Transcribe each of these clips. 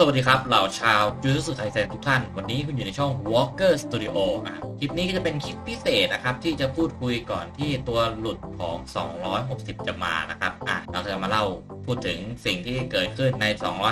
สวัสดีครับเหล่าชาวจูซูสึไคเซนทุกท่าน วันนี้คุณอยู่ในช่อง Walker Studio อะคลิปนี้ก็จะเป็นคลิปพิเศษนะครับ ที่จะพูดคุยก่อนที่ตัวหลุดของ 260 จะมานะครับอะเราจะมาเล่าพูดถึงสิ่งที่เกิดขึ้นใน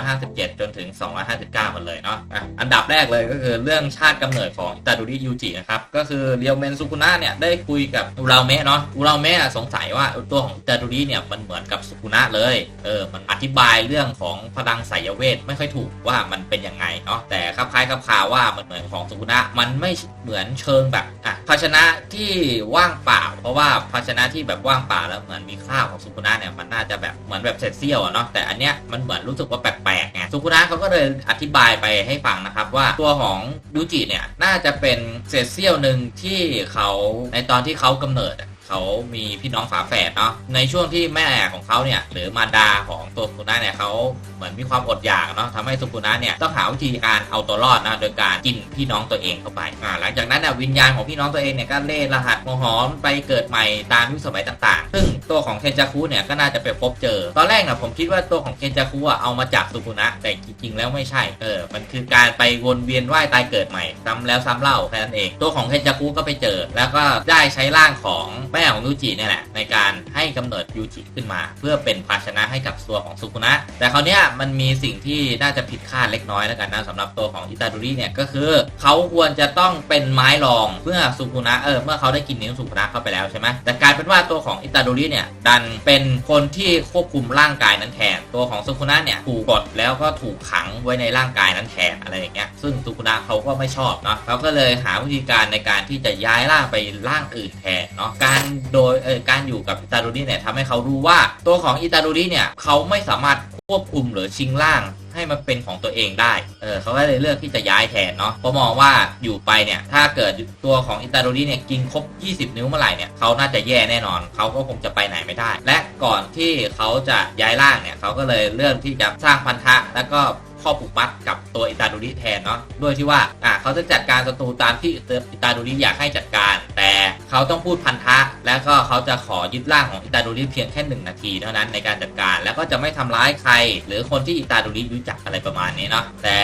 257 จนถึง 259 กันเลยเนาะอะอันดับแรกเลยก็คือเรื่องชาติกำเนิดของอิตาดูริยูจินะครับ ก็คือเรียวเมนซุกุนะเนี่ยได้คุยกับอุราเมะเนาะอุราเมะสงสัยว่าตัวของอิตาดูริเนี่ยมันเหมือนกับซุกุนะเลยเออมันอธิบายเรื่องของพลังไสยเวทไม่ค่อยถูกว่ามันเป็นยังไงเนาะแต่ครับคล้ายครับคาว่ามันเหมือนของซุกุนะมันไม่เหมือนเชิงแบบอะภาชนะที่ว่างเปล่า เพราะว่าภาชนะที่แบบว่างเปล่าแล้วเหมือนมีข้าวของซุกุนะเนี่ยมันน่าจะแบบเหมือนแบบเศษเสี้ยวเนาะแต่อันเนี้ยมันเหมือนรู้สึกว่าแปลกๆไงซุกุนะเขาก็เลยอธิบายไปให้ฟังนะครับว่าตัวของยูจิเนี่ยน่าจะเป็นเศษเสี้ยวหนึ่งที่เขาในตอนที่เขากำเนิด เขามีพี่น้องฝาแฝดเนาะในช่วงที่แม่ของเขาเนี่ยหรือมารดาของตัวซุกุนะเนี่ยเขาเหมือนมีความอดอยากเนาะทำให้ซุกุนะเนี่ยต้องหาวิธีการเอาตัวรอดนะโดยการกินพี่น้องตัวเองเข้าไปอ่าหลังจากนั้นเนี่ยวิญญาณของพี่น้องตัวเองเนี่ยก็เล่รหัสโมหอมไปเกิดใหม่ตามยุคสมัยต่างๆ ซึ่งตัวของเคนจาคุเนี่ยก็น่าจะไปพบเจอ ตอนแรกนะผมคิดว่าตัวของเคนจาคุอะเอามาจากซุกุนะแต่จริงๆแล้วไม่ใช่เออมันคือการไปวนเวียนว่ายตายเกิดใหม่ซ้ำแล้วซ้ำเล่าแค่นั้นเองตัวของเคนจาคุก็ไปเจอ แล้วก็ได้ใช้ร่างของแม่ของยูจิเนี่ยแหละในการให้กำเนิดยูจิขึ้นมา เพื่อเป็นภาชนะให้กับตัวของซุกุนะ แต่คราวนี้มันมีสิ่งที่น่าจะผิดคาดเล็กน้อยแล้วกันนะสำหรับตัวของอิตาดุริเนี่ยก็คือเขาควรจะต้องเป็นไม้รองเมื่อซุกุนะเออเมื่อเขาได้กินนิ้วซุกุนะเข้าไปแล้วใช่ไหมแต่กลายเป็นว่าตัวของอิตาดุริเนี่ยดันเป็นคนที่ควบคุมร่างกายนั้นแทนตัวของซุกุนะเนี่ยถูกกดแล้วก็ถูกขังไว้ในร่างกายนั้นแทนอะไรอย่างเงี้ยซึ่งซุกุนะเขาก็ไม่ชอบเนาะเขาก็เลยหาวิธีการในการที่จะย้ายร่างไปร่างอื่นแทนเนาะการโดยการอยู่กับอิตาดุริเนี่ยทำให้เขารู้ว่าตัวของอิตาดุริเนี่ยเขาไม่สามารถควบคุมหรือชิงร่างให้มันเป็นของตัวเองได้ เออเขาก็เลยเลือกที่จะย้ายแทนเนาะเพราะมองว่าอยู่ไปเนี่ย ถ้าเกิดตัวของอิตาโดริเนี่ยกินครบ 20 นิ้วเมื่อไหร่เนี่ยเขาน่าจะแย่แน่นอน เขาก็คงจะไปไหนไม่ได้ และก่อนที่เขาจะย้ายร่างเนี่ยเขาก็เลยเลือกที่จะสร้างพันธะแล้วก็ ข้อผูกมัดกับตัวอิตาดูริแทนเนาะด้วยที่ว่าอ่าเขาจะจัดการศัตรูตามที่อิตาดูริอยากให้จัดการ แต่เขาต้องพูดพันธะ แล้วก็เขาจะขอยึดร่างของอิตาดูริเพียงแค่หนึ่งนาทีเท่านั้นในการจัดการแล้วก็จะไม่ทำร้ายใคร หรือคนที่อิตาดูริรู้จักอะไรประมาณนี้เนาะแต่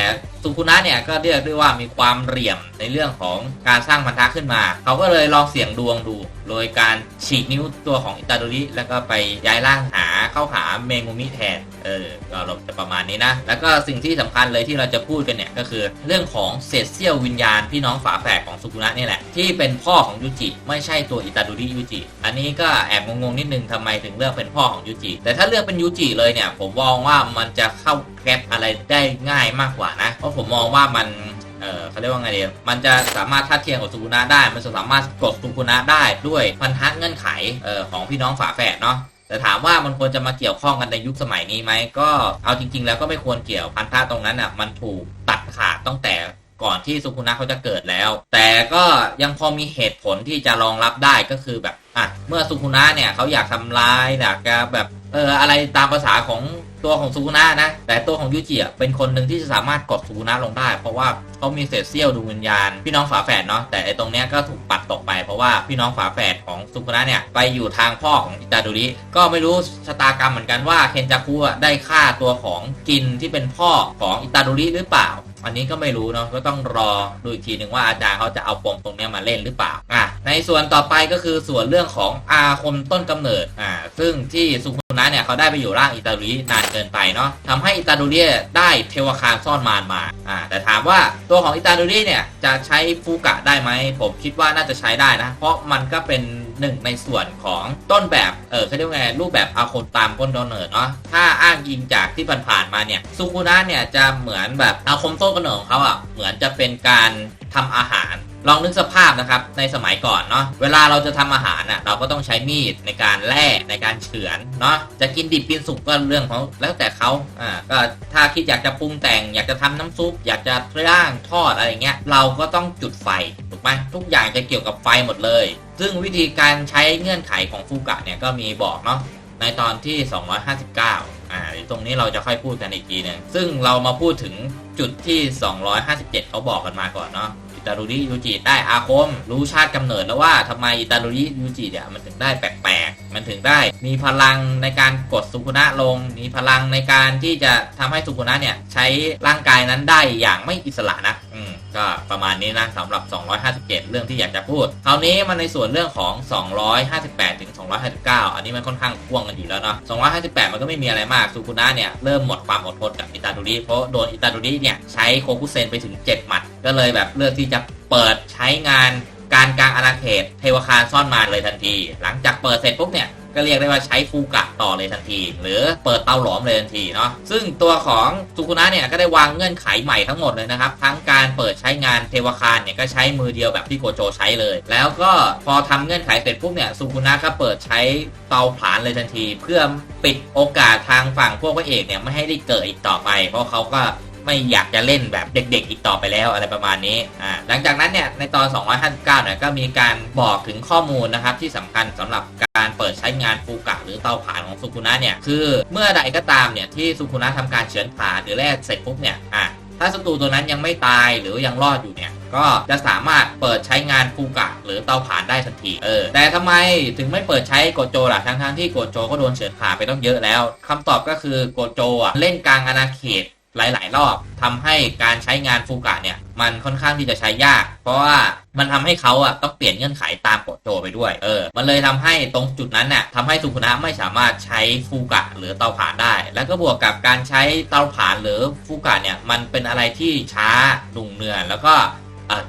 สุคุนะเนี่ยก็เรียกได้ว่ามีความเหลี่ยมในเรื่องของการสร้างพันธะขึ้นมา เขาก็เลยลองเสี่ยงดวงดู โดยการฉีกนิ้วตัวของอิตาดูริแล้วก็ไปย้ายร่างหาเข้าหาเมงุมิแทนเออเราจะประมาณนี้นะ แล้วก็สิ่งที่สำคัญเลยที่เราจะพูดกันเนี่ยก็คือเรื่องของเศษเสี้ยววิญญาณพี่น้องฝาแฝดของสุกุนะนี่แหละ ที่เป็นพ่อของยูจิไม่ใช่ตัวอิตาดูริยูจิอันนี้ก็แอบงงๆนิดนึงทำไมถึงเลือกเป็นพ่อของยูจิแต่ถ้าเลือกเป็นยูจิเลยเนี่ย ผมมองว่ามันจะเข้าแก๊ปอะไรได้ง่ายมากกว่านะ เพราะผมมองว่ามันเออเขาเรียกว่าไงดีมันจะสามารถทัดเทียมกับสุกุนะได้ มันจะสามารถกดสุกุนะได้ด้วยพันธะเงื่อนไขเออของพี่น้องฝาแฝดเนาะ แต่ถามว่ามันควรจะมาเกี่ยวข้องกันในยุคสมัยนี้ไหมก็เอาจริง ๆ แล้วก็ไม่ควรเกี่ยวพันธะตรงนั้นอะมันถูกตัดขาดตั้งแต่ก่อนที่สุกุนะเขาจะเกิดแล้ว แต่ก็ยังพอมีเหตุผลที่จะรองรับได้ก็คือแบบอะเมื่อสุกุนะเนี่ยเขาอยากทำร้ายอยากจะแบบเอออะไรตามภาษาของ ตัวของสุกุนะนะ แต่ตัวของยูจิอะเป็นคนหนึ่งที่จะสามารถกดสุกุนะลงได้ เพราะว่าเขามีเศษเสี้ยวดวงวิญญาณ พี่น้องฝาแฝดเนาะแต่ไอตรงเนี้ยก็ถูกปัดตกไป เพราะว่าพี่น้องฝาแฝดของสุกุนะเนี่ยไปอยู่ทางพ่อของอิตาดุริก็ไม่รู้ชะตากรรมเหมือนกันว่าเคนจาคุอะได้ฆ่าตัวของกินที่เป็นพ่อของอิตาดุริหรือเปล่าอันนี้ก็ไม่รู้เนาะก็ต้องรอดูอีกทีหนึ่งว่าอาจารย์เขาจะเอาปมตรงเนี้ยมาเล่นหรือเปล่าอะในส่วนต่อไปก็คือส่วนเรื่องของอาคมต้นกำเนิดอ่าซึ่งที่สุ กุนเนี่ยเขาได้ไปอยู่ร่างอิตาลีนานเกินไปเนาะทำให้อิตาลีได้เทวคารซ่อนมารมาอ่าแต่ถามว่าตัวของอิตาลีเนี่ยจะใช้ฟูกะได้ไหมผมคิดว่าน่าจะใช้ได้นะ เพราะมันก็เป็นหนึ่งในส่วนของต้นแบบ เออเขาเรียกว่าไงรูปแบบอาคมตามต้นกำเนิดเนาะ ถ้าอ้างอิงจากที่ผ่านๆมาเนี่ยสุกุนะเนี่ยจะเหมือนแบบอาคมต้นกำเนิดของเขาอะ เหมือนจะเป็นการ ทำอาหาร ลองนึกสภาพนะครับในสมัยก่อนเนาะเวลาเราจะทำอาหารน่ะเราก็ต้องใช้มีดในการแล่ในการเฉือนเนาะจะกินดิบกินสุกก็เรื่องของแล้วแต่เขาอ่าก็ถ้าคิดอยากจะปรุงแต่ง อยากจะทำน้ำซุป อยากจะย่างทอดอะไรเงี้ยเราก็ต้องจุดไฟถูกไหมทุกอย่างจะเกี่ยวกับไฟหมดเลย ซึ่งวิธีการใช้เงื่อนไขของฟูกะเนี่ยก็มีบอกเนาะในตอนที่ 259 อ่าตรงนี้เราจะค่อยพูดกันอีกทีนึงซึ่งเรามาพูดถึงจุดที่ 257เขาบอกกันมาก่อนเนาะ อิตารุริยูจิได้อาคม รู้ชาติกำเนิดแล้วว่าทำไมอิตารุริยูจิเนี่ยมันถึงได้แปลกๆ มันถึงได้มีพลังในการกดสุกุนะลง มีพลังในการที่จะทำให้สุกุนะเนี่ยใช้ร่างกายนั้นได้อย่างไม่อิสระนะอืมก็ประมาณนี้นะสำหรับ 257 เรื่องที่อยากจะพูด คราวนี้มาในส่วนเรื่องของ 258 ถึง 259 อันนี้มันค่อนข้างกว้างกันอยู่แล้วเนาะ 258 มันก็ไม่มีอะไรมากสุกุนะเนี่ยเริ่มหมดความอดทนกับอิตาดุริเพราะโดนอิตาดุริเนี่ยใช้โคคุเซนไปถึง 7 หมัด ก็เลยแบบเลือกที่จะเปิดใช้งานการกลางอาณาเขตเทวคารซ่อนมารเลยทันที หลังจากเปิดเสร็จปุ๊บเนี่ยก็เรียกได้ว่าใช้ฟูกะต่อเลยทันที หรือเปิดเตาหลอมเลยทันทีเนาะซึ่งตัวของสุกุนะเนี่ยก็ได้วางเงื่อนไขใหม่ทั้งหมดเลยนะครับ ทั้งการเปิดใช้งานเทวคารเนี่ยก็ใช้มือเดียวแบบที่โกโจใช้เลย แล้วก็พอทำเงื่อนไขเสร็จปุ๊บเนี่ยสุกุนะก็เปิดใช้เตาผลาญเลยทันที เพื่อปิดโอกาสทางฝั่งพวกพระเอกเนี่ยไม่ให้ได้เกิดอีกต่อไป เพราะเขาก็ ไม่อยากจะเล่นแบบเด็กๆ อีกต่อไปแล้วอะไรประมาณนี้อ่าหลังจากนั้นเนี่ยในตอน 259เนี่ยก็มีการบอกถึงข้อมูลนะครับที่สำคัญสำหรับการเปิดใช้งานฟูกะหรือเตาผลาญของสุกุนะเนี่ยคือเมื่อใดก็ตามเนี่ยที่สุกุนะทำการเฉือนผ่าหรือแล่เสร็จปุ๊บเนี่ยอะถ้าศัตรูตัวนั้นยังไม่ตายหรือยังรอดอยู่เนี่ยก็จะสามารถเปิดใช้งานฟูกะ หรือเตาผลาญได้ทันทีเออแต่ทำไมถึงไม่เปิดใช้โกโจล่ะทั้งทั้งๆที่โกโจก็โดนเฉือนผ่าไปต้องเยอะแล้วคำตอบก็คือโกโจอะเล่นกลางอาณาเขต หลาย ๆ รอบทำให้การใช้งานฟูกะเนี่ย มันค่อนข้างที่จะใช้ยาก เพราะว่ามันทำให้เขาอะต้องเปลี่ยนเงื่อนไขตามโกโจไปด้วยเออมันเลยทำให้ตรงจุดนั้นเนี่ยทำให้สุคุนะไม่สามารถใช้ฟูกะหรือเตาผลาญได้ แล้วก็บวกกับการใช้เตาผลาญหรือฟูกะเนี่ยมันเป็นอะไรที่ช้าดุงเนือนแล้วก็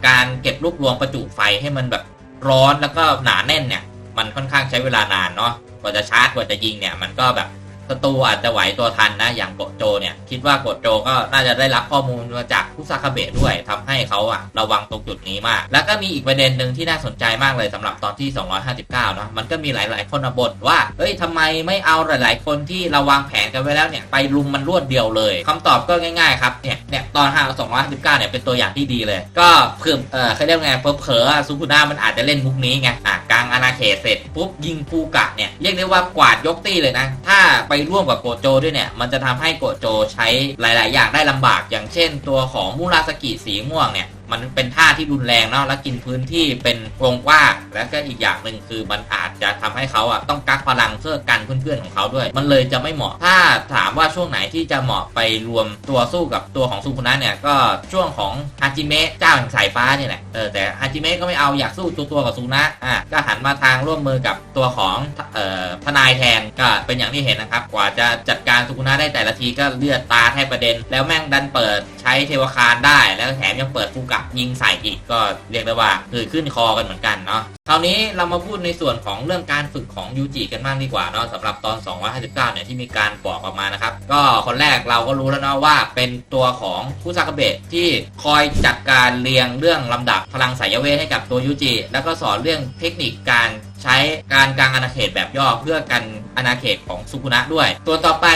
การเก็บรวบรวมประจุไฟให้มันแบบร้อนแล้วก็หนาแน่นเนี่ย มันค่อนข้างใช้เวลานานเนาะกว่าจะชาร์จกว่าจะยิงเนี่ยมันก็แบบ ศัตรูอาจจะไหวตัวทันนะ อย่างโกโจเนี่ย คิดว่าโกโจก็น่าจะได้รับข้อมูลมาจากคุซาคาเบะด้วยทำให้เขาอะระวังตรงจุดนี้มาก แล้วก็มีอีกประเด็นหนึ่งที่น่าสนใจมากเลยสำหรับตอนที่ 259เนาะมันก็มีหลาย ๆ คนบ่นว่าเฮ้ยทำไมไม่เอาหลาย ๆ คนที่เราวางแผนกันไว้แล้วเนี่ยไปลุมมันรวดเดียวเลยคำตอบก็ง่าย ๆ ครับเนี่ยเนี่ยตอน259เนี่ยเป็นตัวอย่างที่ดีเลย ก็เพิ่มเออเขาเรียกไงเผลอๆซูคุน่ามันอาจจะเล่นมุกนี้ไงอะ กลางอาณาเขตเสร็จปุ๊บยิงฟูกะเนี่ยเรียกได้ว่ากวาดยกตี้เลยนะ ถ้าไปร่วมกับโกโจด้วยเนี่ย มันจะทำให้โกโจใช้หลาย ๆ อย่างได้ลำบาก อย่างเช่น ตัวของมูราสกิสีม่วงเนี่ย มันเป็นท่าที่รุนแรงเนาะและกินพื้นที่เป็นวงกว้างและก็อีกอย่างหนึ่งคือมันอาจจะทำให้เขาอะต้องกักพลังเพื่อกันเพื่อนๆของเขาด้วย มันเลยจะไม่เหมาะถ้าถามว่าช่วงไหนที่จะเหมาะไปรวมตัวสู้กับตัวของซูคุนะเนี่ยก็ช่วงของฮาจิเมะเจ้าแห่งสายฟ้าเนี่ยแหละเออแต่ฮาจิเมะก็ไม่เอาอยากสู้ตัวตัวกับซูนะอะก็หันมาทางร่วมมือกับตัวของเอ่อทนายแทน ก็เป็นอย่างที่เห็นนะครับ กว่าจะจัดการซูคุนะได้แต่ละทีก็เลือดตาแทบประเด็น แล้วแม่งดันเปิดใช้เทวคารได้ แล้วแถมยังเปิดฟูกะยิงใส่อีกก็เรียกได้ว่าคือขึ้นคอกันเหมือนกันเนาะคราวนี้เรามาพูดในส่วนของเรื่องการฝึกของยูจิกันบ้างดีกว่าเนาะสำหรับตอน 259 เนี่ยที่มีการบอกออกมานะครับ ก็คนแรกเราก็รู้แล้วเนาะว่าเป็นตัวของคุซากาเบะที่คอยจัดการเรียงเรื่องลำดับพลังสายเวทให้กับตัวยูจิแล้วก็สอนเรื่องเทคนิคการ ใช้การกลางอาณาเขตแบบย่อเพื่อกันอาณาเขตของซุกุนะด้วย ตัวต่อไป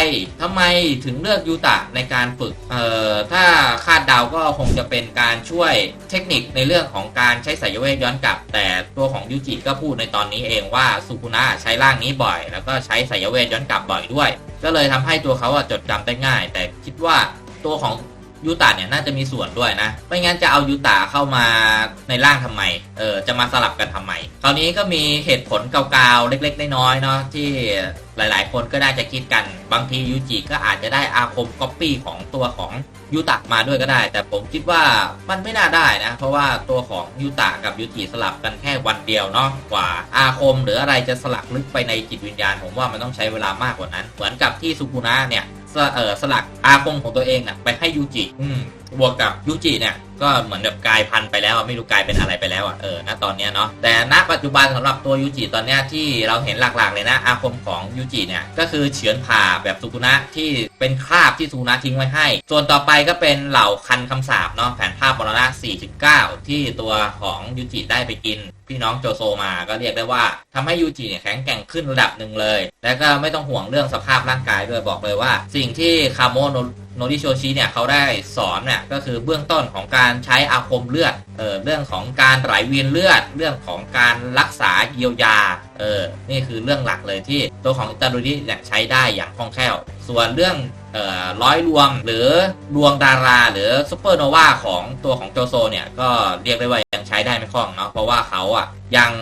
ทำไมถึงเลือกยูตะในการฝึก เอ่อ ถ้าคาดเดาก็คงจะเป็นการช่วยเทคนิคในเรื่องของการใช้สายเวทย้อนกลับ แต่ตัวของยูจิก็พูดในตอนนี้เองว่าซุกุนะใช้ร่างนี้บ่อย แล้วก็ใช้สายเวทย้อนกลับบ่อยด้วย ก็เลยทำให้ตัวเขาจดจำได้ง่าย แต่คิดว่าตัวของ ยูตะเนี่ยน่าจะมีส่วนด้วยนะ ไม่งั้นจะเอายูตะเข้ามาในร่างทำไม เออ จะมาสลับกันทำไม คราวนี้ก็มีเหตุผลเก่าๆ เล็กๆ น้อยๆ เนาะที่หลายๆ คนก็น่าจะคิดกัน บางทียูจิก็อาจจะได้อาคมก๊อปปี้ของตัวของยูตะมาด้วยก็ได้ แต่ผมคิดว่ามันไม่น่าได้นะ เพราะว่าตัวของยูตะกับยูจิสลับกันแค่วันเดียวเนาะกว่าอาคม หรืออะไรจะสลักลึกไปในจิตวิญญาณ ผมว่ามันต้องใช้เวลามากกว่านั้น เหมือนกับที่สุกุนะเนี่ย สเออสลักอาคมของตัวเองน่ะไปให้ยูจิอืมบวกกับยูจิเนี่ย ก็เหมือนแบบกลายพันธุ์ไปแล้วไม่รู้กลายเป็นอะไรไปแล้วอะเออณตอนเนี้ยเนาะแต่ณปัจจุบันสำหรับตัวยูจิตอนเนี้ยที่เราเห็นหลักๆเลยนะอาคมของยูจิเนี่ยก็คือเฉือนผ่าแบบสุกุนะที่เป็นคราบที่สุกุนะทิ้งไว้ให้ ส่วนต่อไปก็เป็นเหล่าคันคำสาบเนาะแผนภาพมรณะ49 ที่ตัวของยูจิได้ไปกินพี่น้องโจโซมาก็เรียกได้ว่าทำให้ยูจิเนี่ยแข็งแกร่งขึ้นระดับหนึ่งเลย แล้วก็ไม่ต้องห่วงเรื่องสภาพร่างกายด้วยบอกเลยว่า สิ่งที่คาโมโน โนริโชชิเนี่ยเขาได้สอนเนี่ยก็คือเบื้องต้นของการใช้อาคมเลือดเออเรื่องของการไหลเวียนเลือด เรื่องของการรักษาเยียวยาเออนี่คือเรื่องหลักเลยที่ตัวของอิตาลีเนี่ยใช้ได้อย่างคล่องแคล่ว ส่วนเรื่องเอ่อร้อยรวมหรือดวงดาราหรือซูเปอร์โนวาของตัวของโจโซเนี่ยก็เรียกได้ว่า ช้ได้ไม่คล่องเนาะเพราะว่าเขาอะยัง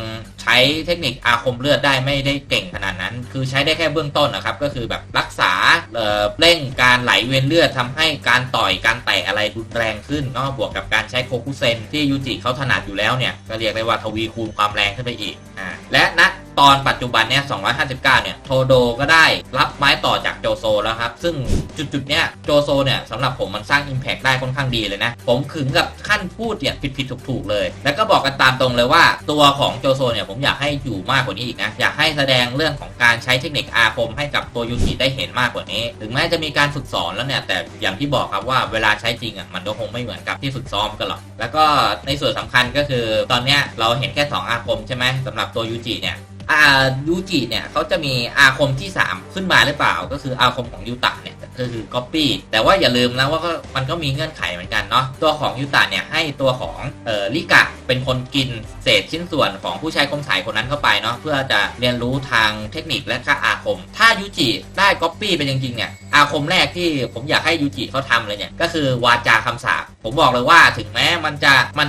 ใช้เทคนิคอาคมเลือดได้ไม่ได้เก่งขนาดนั้น คือใช้ได้แค่เบื้องต้นนะครับก็คือแบบรักษาเอ่อเร่งการไหลเวียนเลือดทำให้การต่อยการแตะอะไรรุนแรงขึ้นเนาะบวกกับการใช้โคคุเซนที่ยูจิเขาถนัดอยู่แล้วเนี่ยก็เรียกได้ว่าทวีคูณความแรงขึ้นไปอีกอ่าและณ ตอนปัจจุบันเนี่ย 259 เนี่ย โทโดก็ได้รับไม้ต่อจากโจโซแล้วครับ ซึ่งจุดๆ เนี่ยโจโซเนี่ยสำหรับผมมันสร้าง Impact ได้ค่อนข้างดีเลยนะ ผมขึงกับขั้นพูดเนี่ยผิดๆ ถูกๆ เลย แล้วก็บอกกันตามตรงเลยว่าตัวของโจโซเนี่ยผมอยากให้อยู่มากกว่านี้อีกนะ อยากให้แสดงเรื่องของการใช้เทคนิคอาคมให้กับตัวยูจิได้เห็นมากกว่านี้ ถึงแม้จะมีการฝึกสอนแล้วเนี่ย แต่อย่างที่บอกครับว่าเวลาใช้จริงอะมันก็คงไม่เหมือนกับที่ฝึกซ้อมกันหรอก แล้วก็ในส่วนสำคัญก็คือตอนเนี้ยเราเห็นแค่ 2 อาคมใช่ไหมสำหรับตัวยูจิเนี่ย อายูจิเนี่ยเขาจะมีอาคมที่ 3 ขึ้นมาหรือเปล่า ก็คืออาคมของยูตะเนี่ยก็คือก๊อปปี้แต่ว่าอย่าลืมนะว่าก็มันก็มีเงื่อนไขเหมือนกันเนาะตัวของยูตะเนี่ยให้ตัวของเอ่อลิกะเป็นคนกินเศษชิ้นส่วนของผู้ใช้คมสายคนนั้นเข้าไปเนาะเพื่อจะเรียนรู้ทางเทคนิคและค่าอาคม ถ้ายูจิได้ก๊อปปี้เป็นจริงๆเนี่ยอาคมแรกที่ผมอยากให้ยูจิเขาทำเลยเนี่ยก็คือวาจาคำสาป ผมบอกเลยว่าถึงแม้มันจะมัน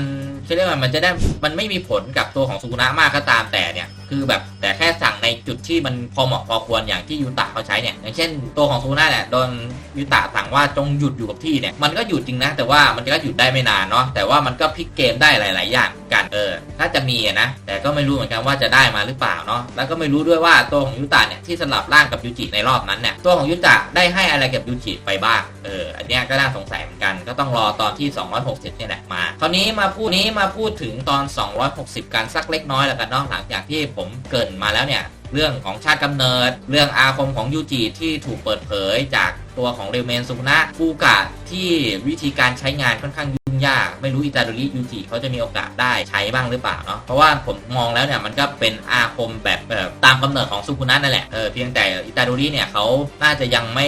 เรียกว่ามันจะได้มันไม่มีผลกับตัวของสุกุนะมากก็ตามแต่เนี่ย คือแบบแต่แค่สั่งในจุดที่มันพอเหมาะพอควรอย่างที่ยูตะเขาใช้เนี่ยอย่างเช่นตัวของซูน่าเนี่ยโดนยูตะสั่งว่าจงหยุดอยู่กับที่เนี่ยมันก็หยุดจริงนะ แต่ว่ามันก็หยุดได้ไม่นานเนาะแต่ว่ามันก็พลิกเกมได้หลาย ๆ อย่างกันเออถ้าจะมีอะนะ แต่ก็ไม่รู้เหมือนกันว่าจะได้มาหรือเปล่าเนาะแล้วก็ไม่รู้ด้วยว่าตัวของยูตะเนี่ยที่สลับร่างกับยูจิในรอบนั้นเนี่ยตัวของยูตะได้ให้อะไรกับยูจิไปบ้างเอออันเนี้ยก็น่าสงสัยเหมือนกันก็ต้องรอตอนที่ที่ 260เนี่ยแหละมา คราวนี้มาพูดนี้มาพูดถึงตอน 260 กันสักเล็กน้อยแล้วกันเนาะหลังจากที่ผมเกินมาแล้วเนี่ยเรื่องของชาติกำเนิด เรื่องอาคมของยูจิที่ถูกเปิดเผยจากตัวของเรเมนซุนะฟูกะที่วิธีการใช้งานค่อนข้าง ยาก ไม่รู้อิตาโดริยูจิเขาจะมีโอกาสได้ใช้บ้างหรือเปล่าเนาะเพราะว่าผมมองแล้วเนี่ยมันก็เป็นอาคมแบบแบบตามกำเนิดของซุกุนะนั่นแหละเออเพียงแต่อิตาโดริเนี่ยเขาน่าจะยังไม่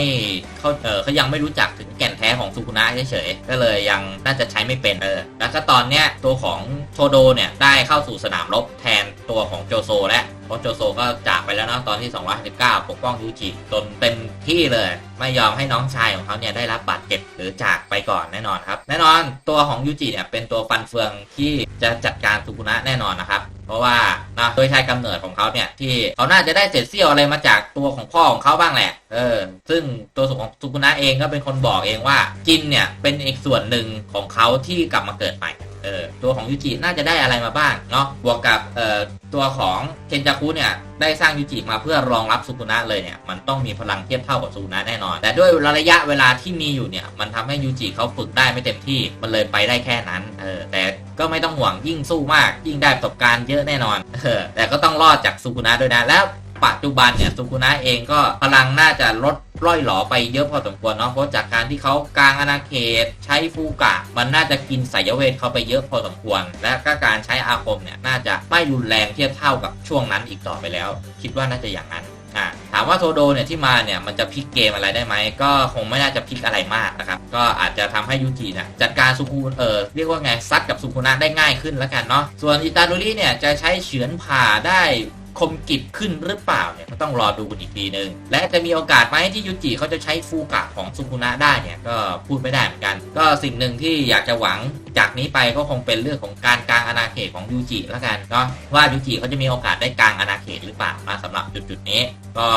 เขาเออเขายังไม่รู้จักถึงแก่นแท้ของซุกุนะเฉยๆก็เลยยังน่าจะใช้ไม่เป็นเออแล้วก็ตอนเนี้ยตัวของโทโดเนี่ยได้เข้าสู่สนามรบแทนตัวของโจโซแล้วเพราะโจโซก็จากไปแล้วเนาะตอนที่ 259 ปกป้องยูจิจนเต็มที่เลย ไม่ยอมให้น้องชายของเขาเนี่ยได้รับบาดเจ็บหรือจากไปก่อนแน่นอนครับ แน่นอนตัวของยูจิเนี่ยเป็นตัวฟันเฟืองที่จะจัดการสุกุนะแน่นอนนะครับ เพราะว่านะโดยชายกำเนิดของเขาเนี่ยที่เขาน่าจะได้เศษเสี้ยวอะไรมาจากตัวของพ่อของเขาบ้างแหละ เออ ซึ่งตัวของสุกุนะเองก็เป็นคนบอกเองว่าจินเนี่ยเป็นอีกส่วนหนึ่งของเขาที่กลับมาเกิดใหม่เออตัวของยูจิน่าจะได้อะไรมาบ้างเนาะบวกกับเอ่อตัวของเคนจาคุเนี่ยได้สร้างยูจิมาเพื่อรองรับสุกุนะเลยเนี่ยมันต้องมีพลังเทียบเท่ากับสุกุนะแน่นอน แต่ด้วยระยะเวลาที่มีอยู่เนี่ยมันทำให้ยูจิเขาฝึกได้ไม่เต็มที่มันเลยไปได้แค่นั้นเออแต่ ก็ไม่ต้องห่วงยิ่งสู้มาก ยิ่งได้ประสบการณ์เยอะแน่นอนเออแต่ก็ต้องรอดจากสุกุนะด้วยนะแล้วปัจจุบันเนี่ยสุกุนะเองก็พลังน่าจะลดร่อยหลอไปเยอะพอสมควรเนาะเพราะจากการที่เขากลางอาณาเขต ใช้ฟูกะ มันน่าจะกินสายเวทเขาไปเยอะพอสมควร และก็การใช้อาคมเนี่ยน่าจะไม่รุนแรงเทียบเท่ากับช่วงนั้นอีกต่อไปแล้ว คิดว่าน่าจะอย่างนั้น อ่าถามว่าโทโดเนี่ยที่มาเนี่ยมันจะพลิกเกมอะไรได้ไหมก็คงไม่น่าจะพลิกอะไรมากนะครับก็อาจจะทำให้ยูจิเนี่ยจัดการซุกุเออเรียกว่าไงซัดกับซุกุนะได้ง่ายขึ้นแล้วกันเนาะส่วนอิตาลูรีเนี่ยจะใช้เฉือนผ่าได้ คมกิบขึ้นหรือเปล่าเนี่ยก็ต้องรอดูกันอีกทีนึง และจะมีโอกาสไหมที่ยูจิเขาจะใช้ฟูกะของซุกุนะได้เนี่ยก็พูดไม่ได้เหมือนกัน ก็สิ่งหนึ่งที่อยากจะหวังจากนี้ไปก็คงเป็นเรื่องของการกลางอาณาเขตของยูจิแล้วกันเนาะว่ายูจิเขาจะมีโอกาสได้กลางอาณาเขตหรือเปล่ามาสำหรับจุดๆนี้ ก็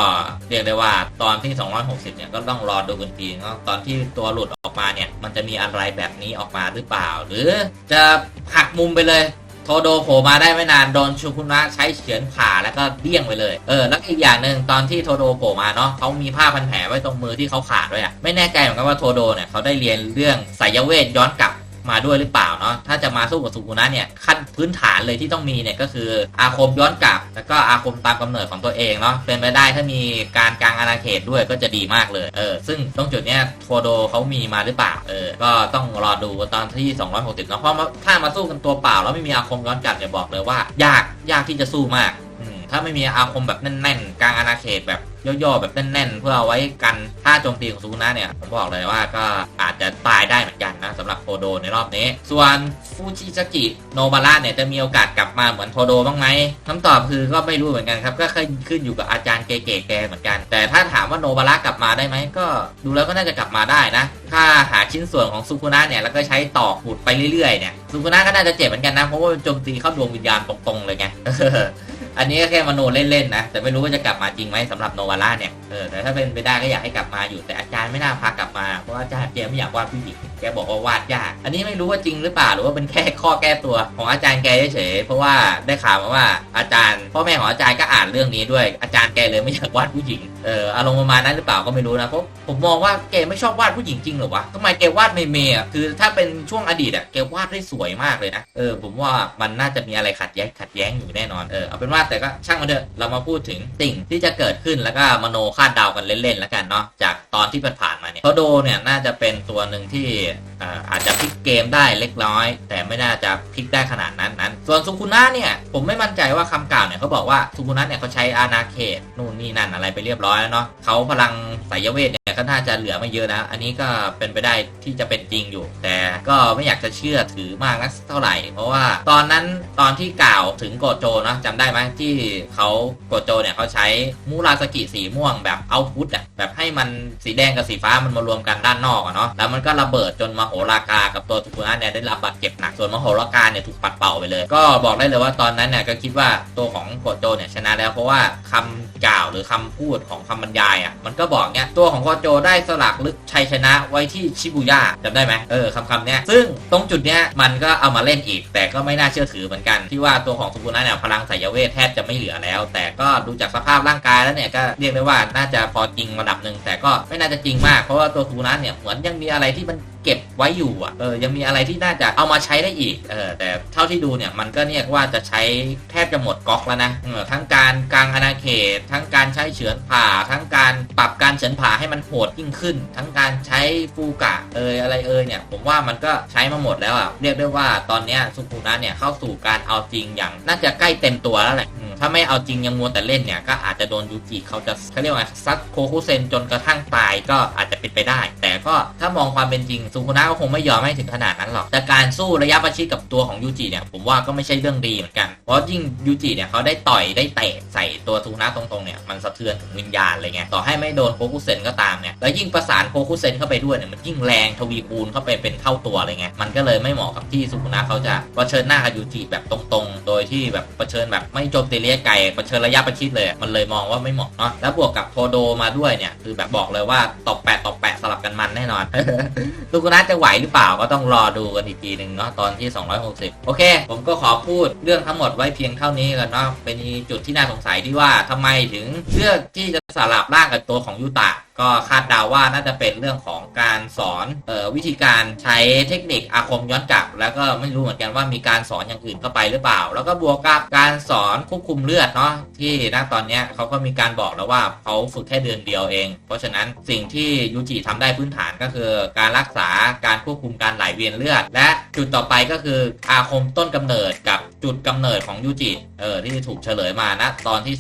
เรียกได้ว่าตอนที่ 260 เนี่ยก็ต้องรอดูกันทีเนาะตอนที่ตัวหลุดออกมาเนี่ยมันจะมีอะไรแบบนี้ออกมาหรือเปล่า หรือจะหักมุมไปเลย โทโดโผล่มาได้ไม่นานโดนชูคุนะใช้เฉือนผ่าแล้วก็เดี้ยงไปเลย เออแล้วอีกอย่างหนึ่งตอนที่โทโดโผล่มาเนาะเขามีผ้าพันแผลไว้ตรงมือที่เขาขาดด้วยอะไม่แน่ใจเหมือนกันว่าโทโดเนี่ยเขาได้เรียนเรื่องสายเวทย้อนกลับ มาด้วยหรือเปล่าเนาะถ้าจะมาสู้กับสุกุนะเนี่ยขั้นพื้นฐานเลยที่ต้องมีเนี่ยก็คืออาคมย้อนกลับ แล้วก็อาคมตามกำเนิดของตัวเองเนาะเป็นไปได้ถ้ามีการกลางอาณาเขตด้วยก็จะดีมากเลยเออซึ่งตรงจุดเนี้ยโทโดเขามีมาหรือเปล่าเออก็ต้องรอดูตอนที่ 260เนาะเพราะว่าถ้ามาสู้กันตัวเปล่าแล้วไม่มีอาคมย้อนกลับเนี่ยบอกเลยว่ายากยากที่จะสู้มาก ถ้าไม่มีอาคมแบบแน่นๆกลางอาณาเขตแบบย่อๆแบบแน่นๆ เพื่อเอาไว้กันท่าโจมตีของซูนะเนี่ย ผมบอกเลยว่าก็อาจจะตายได้เหมือนกันนะสำหรับโทโดในรอบนี้ ส่วนฟูจิซากิโนบาระเนี่ยจะมีโอกาสกลับมาเหมือนโทโดบ้างไหมคำตอบคือก็ไม่รู้เหมือนกันครับ ก็ขึ้นขึ้นอยู่กับอาจารย์เก๋ๆแกเหมือนกัน แต่ถ้าถามว่าโนบาระกลับมาได้ไหมก็ดูแล้วก็น่าจะกลับมาได้นะ ถ้าหาชิ้นส่วนของซูคุนะเนี่ยแล้วก็ใช้ต่อขุดไปเรื่อยๆเนี่ยซูคุนะก็น่าจะเจ็บเหมือนกันนะเพราะว่าโจมตีเข้าดวงวิญญาณตรงๆเลยไง อันนี้ก็แค่มโนเล่นๆนะ แต่ไม่รู้ว่าจะกลับมาจริงไหมสำหรับโนวาร่าเนี่ยเออแต่ถ้าเป็นไปได้ก็อยากให้กลับมาอยู่แต่อาจารย์ไม่น่าพากลับมาเพราะว่าอาจารย์แกไม่อยากวาดผู้หญิงแกบอกว่าวาดยากอันนี้ไม่รู้ว่าจริงหรือเปล่าหรือว่าเป็นแค่ข้อแก้ตัวของอาจารย์แกเฉยๆเพราะว่าได้ข่าวมาว่าอาจารย์พ่อแม่ของอาจารย์ก็อ่านเรื่องนี้ด้วยอาจารย์แกเลยไม่อยากวาดผู้หญิงเอออารมณ์ประมาณนั้นหรือเปล่าก็ไม่รู้นะเพราะผมมองว่าแกไม่ชอบวาดผู้หญิงจริงหรอวะทำไมแกวาดเมย์เมย์อะคือถ้าเป็นช่วงอดีตอะแกวาดได้สวยมากเลยนะเออผมว่ามันน่าจะมีอะไรขัดแย้งขัดแย้งอยู่แน่นอนเออเอาเป็นว่าแต่ก็ช่างมันเถอะเรามาพูดถึงสิ่งที่จะเกิดขึ้นแล้วก็มโนคาดเดากันเล่นๆแล้วกันเนาะจากตอนที่ผ่านมาเนี่ยโทโดเนี่ยน่าจะเป็นตัวหนึ่งที่อาจจะพลิกเกมได้เล็กน้อย แต่ไม่น่าจะพลิกได้ขนาดนั้นนั้น ส่วนสุคุนะเนี่ยผมไม่มั่นใจว่าคำกล่าวเนี่ยเขาบอกว่าสุคุนะเนี่ยเขาใช้อาณาเขตนู่นนี่นั่นอะไรไปเรียบร้อยแล้วเนาะเขาพลังสายเวท ก็น่าจะเหลือไม่เยอะนะ อันนี้ก็เป็นไปได้ที่จะเป็นจริงอยู่ แต่ก็ไม่อยากจะเชื่อถือมากนักเท่าไหร่ เพราะว่าตอนนั้นตอนที่กล่าวถึงโกโจเนาะจำได้ไหมที่เขาโกโจเนี่ยเขาใช้มูราสกิสีม่วงแบบเอาพุทอะแบบให้มันสีแดงกับสีฟ้ามันมารวมกันด้านนอกอะเนาะแล้วมันก็ระเบิดจนมโหรากากับตัวสุคุนะเนี่ยได้รับบาดเจ็บหนักส่วนมโหรากาเนี่ยถูกปัดเป่าไปเลย ก็บอกได้เลยว่าตอนนั้นเนี่ยก็คิดว่าตัวของโกโจเนี่ยชนะแล้วเพราะว่าคำกล่าวหรือคำพูดของคำบรรยายอะมันก็บอกเนี่ยตัวของโกโจได้สลักลึกชัยชนะไว้ที่ชิบูย่าจำได้ไหมเออคำคำเนี้ยซึ่งตรงจุดเนี้ยมันก็เอามาเล่นอีก แต่ก็ไม่น่าเชื่อถือเหมือนกันที่ว่าตัวของสุกุนะเนี่ยพลังสายเวทแทบจะไม่เหลือแล้ว แต่ก็ดูจากสภาพร่างกายแล้วเนี่ยก็เรียกได้ว่าน่าจะพอจริงระดับหนึ่งแต่ก็ไม่น่าจะจริงมากเพราะว่าตัวสุกุนะเนี่ยเหมือนยังมีอะไรที่มัน ก็บไว้อยู่อะเออยังมีอะไรที่น่าจะเอามาใช้ได้อีกเออแต่เท่าที่ดูเนี่ยมันก็เรียกว่าจะใช้แทบจะหมดก๊อกแล้วนะเออทั้งการกลางอาณาเขต ทั้งการใช้เฉือนผ่า ทั้งการปรับการเฉือนผ่าให้มันโหดยิ่งขึ้น ทั้งการใช้ฟูกะเอยอะไรเอยเนี่ยผมว่ามันก็ใช้มาหมดแล้วอะเรียกได้ว่าตอนนี้ยสุกุนะเนี่ยเข้าสู่การเอาจริงอย่างน่าจะใกล้เต็มตัวแล้วแหละ ถ้าไม่เอาจริงยังมัวแต่เล่นเนี่ยก็อาจจะโดนยูจิเขาจะเขาเรียกว่าซัดโคคุเซนจนกระทั่งตายก็อาจจะเป็นไปได้ แต่ก็ถ้ามองความเป็นจริงสุกุนะก็คงไม่ยอมให้ถึงขนาดนั้นหรอก แต่การสู้ระยะประชิดกับตัวของยูจิเนี่ยผมว่าก็ไม่ใช่เรื่องดีเหมือนกัน เพราะยิ่งยูจิเนี่ยเขาได้ต่อยได้เตะใส่ตัวสุกุนะตรงๆเนี่ยมันสะเทือนถึงวิญญาณเลยไงต่อให้ไม่โดนโคคุเซนก็ตามเนี่ยแล้วยิ่งประสานโคคุเซนเข้าไปด้วยเนี่ยมันยิ่งแรงทวีคูณเข้าไปเป็นเท่าตัวเลยไงมันก็เลยไม่เหมาะกับที่สุกุนะเขาจะเผชิญหน้ากับยูจิแบบตรงๆ โดยที่แบบเผชิญแบบไม่โจมตีลี้ยไก่ปะเชิญระยะประชิดเลย มันเลยมองว่าไม่เหมาะเนาะแล้วบวกกับโทโดมาด้วยเนี่ย คือแบบบอกเลยว่าตบแปะตบแปะสลับกันมันแน่นอนลูกนัดจะไหวหรือเปล่าก็ต้องรอดูกันอีกทีหนึ่งเนาะตอนที่ 260 โอเค ผมก็ขอพูดเรื่องทั้งหมดไว้เพียงเท่านี้กันเนาะเป็นจุดที่น่าสงสัยที่ว่าทำไมถึงเลือกที่จะสลับร่างกับตัวของยูตะก็คาดเดาว่าน่าจะเป็นเรื่องของการสอนออวิธีการใช้เทคนิคอาคมย้อนกลับ แล้วก็ไม่รู้เหมือนกันว่ามีการสอนอย่างอื่นเข้าไปหรือเปล่า แล้วก็บวกกับการสอนควบคุมเลือดเนาะที่ณตอนนี้เขาก็มีการบอกแล้วว่าเขาฝึกแค่เดือนเดียวเอง เพราะฉะนั้นสิ่งที่ยูจิทำได้พื้นฐานก็คือ การรักษาการควบคุมการไหลเวียนเลือด และจุดต่อไปก็คืออาคมต้นกำเนิดกับจุดกำเนิดของยูจิเออที่ถูกเฉลยมานะตอนที่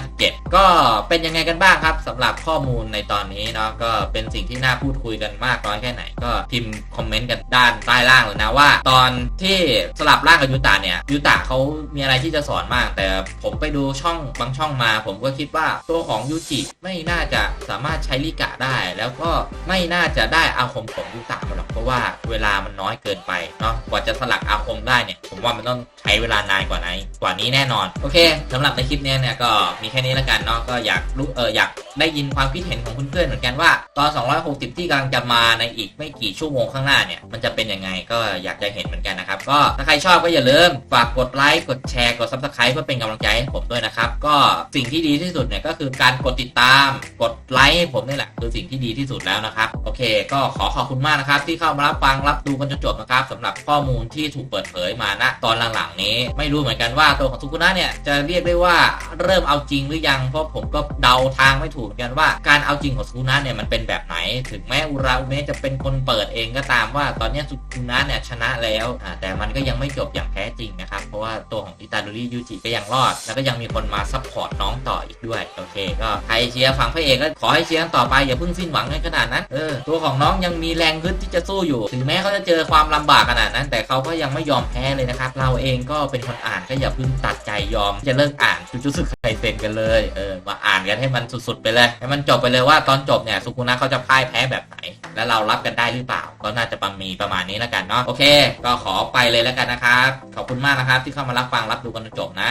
257 ก็เป็นยังไงกันบ้างครับสำหรับข้อมูลในตอนนี้เนาะก็เป็นสิ่งที่น่าพูดคุยกันมากน้อยแค่ไหน ก็พิมพ์คอมเมนต์กันด้านใต้ล่างเลยนะว่า ตอนที่สลับร่างกับยูตะเนี่ยยูตะเขามีอะไรที่จะสอนมาก แต่ผมไปดูช่องบางช่องมา ผมก็คิดว่าตัวของยูจิไม่น่าจะสามารถใช้ลิกะได้ แล้วก็ไม่น่าจะได้อาคมของยูตะมาหรอกเพราะว่าเวลามันน้อยเกินไปเนาะกว่าจะสลักอาคมได้เนี่ยผมว่ามันต้องใช้เวลานานกว่านี้กว่านี้แน่นอนโอเคสำหรับในคลิปนี้เนี่ยก็มีแค่นี้แล้วกันเนาะก็อยากรู้อออยากได้ยินความคิดเห็นของเพื่อนๆเหมือนกันว่าตอน 260 ที่กำลังจะมาในอีกไม่กี่ชั่วโมงข้างหน้าเนี่ยมันจะเป็นยังไงก็อยากจะเห็นเหมือนกันนะครับก็ถ้าใครชอบก็อย่าลืมฝากกดไลค์กดแชร์กด subscribe เพื่อเป็นกำลังใจให้ผมด้วยนะครับก็สิ่งที่ดีที่สุดเนี่ยก็คือการกดติดตามกดไลค์ให้ผมนี่แหละคือสิ่งที่ดีที่สุดแล้วนะครับโอเค ก็ขอขอบคุณมากนะครับที่เข้ามารับฟังรับดูกันจนจบนะครับสำหรับข้อมูลที่ถูกเปิดเผยมาณตอนหลังๆนี้ ไม่รู้เหมือนกันว่าตัวของสุกุนะเนี่ยจะเรียกได้ว่าเริ่มเอาจริงหรือยังเพราะผมก็เดาทางไม่ถูกเหมือนกันว่า การเอาจริงของสุนะเนี่ยมันเป็นแบบไหน ถึงแม้อุราอุเมะจะเป็นคนเปิดเองก็ตามว่า ตอนนี้ยสุนะเนี่ยชนะแล้วแต่มันก็ยังไม่จบอย่างแท้จริงนะครับ เพราะว่าตัวของอิตาดูริยูจิก็ยังรอด แล้วก็ยังมีคนมาซัพพอร์ตน้องต่ออีกด้วย โอเค ก็ใครเชียร์ฝั่งพระเอกก็ขอให้เชียร์ต่อไปอย่าเพิ่งสิ้นหวังในขนาดนั้นเออตัวของน้องยังมีแรงฮึดที่จะสู้อยู่ ถึงแม้เขาจะเจอความลำบากขนาดนั้น แต่เขาก็ยังไม่ยอมแพ้เลยนะครับ เราเองก็เป็นคนอ่านก็อย่าเพิ่งตัดใจยอม จะเลิกอ่านจูจูสึไคเซนกันเลยเออมาอ่านกันให้มันสุดๆไปเลย ให้มันจบไปเลยว่าตอนจบเนี่ยสุกุนะเขาจะพ่ายแพ้แบบไหน แล้วเรารับกันได้หรือเปล่า ก็น่าจะประมีประมาณนี้แล้วกันเนาะโอเค ก็ขอไปเลยแล้วกันนะครับขอบคุณมากนะครับที่เข้ามารับฟังรับดูกันจนจบนะ